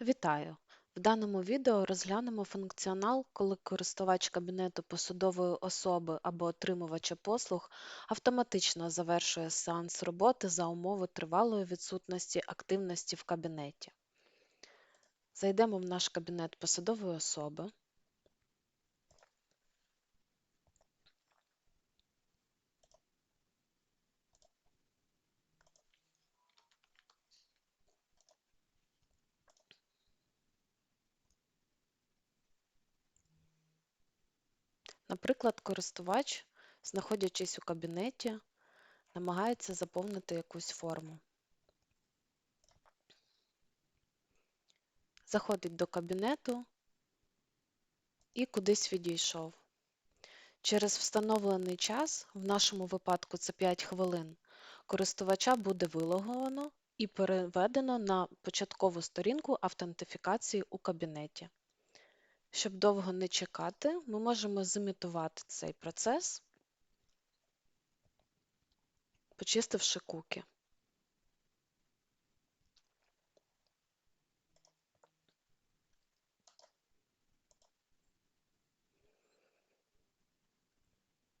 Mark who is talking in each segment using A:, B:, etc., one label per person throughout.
A: Вітаю! В даному відео розглянемо функціонал, коли користувач кабінету посудової особи або отримувача послуг автоматично завершує сеанс роботи за умови тривалої відсутності активності в кабінеті. Зайдемо в наш кабінет посадової особи. Наприклад, користувач, знаходячись у кабінеті, намагається заповнити якусь форму. Заходить до кабінету і кудись відійшов. Через встановлений час, в нашому випадку це 5 хвилин, користувача буде вилоговано і переведено на початкову сторінку автентифікації у кабінеті. Щоб довго не чекати, ми можемо зімітувати цей процес, почистивши куки.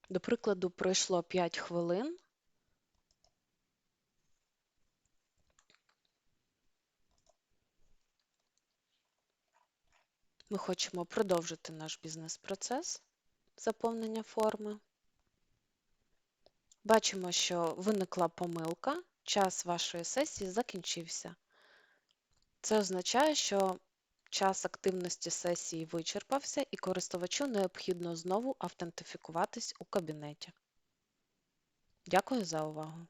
A: До прикладу, пройшло 5 хвилин. Ми хочемо продовжити наш бізнес-процес заповнення форми. Бачимо, що виникла помилка, час вашої сесії закінчився. Це означає, що час активності сесії вичерпався і користувачу необхідно знову автентифікуватись у кабінеті. Дякую за увагу!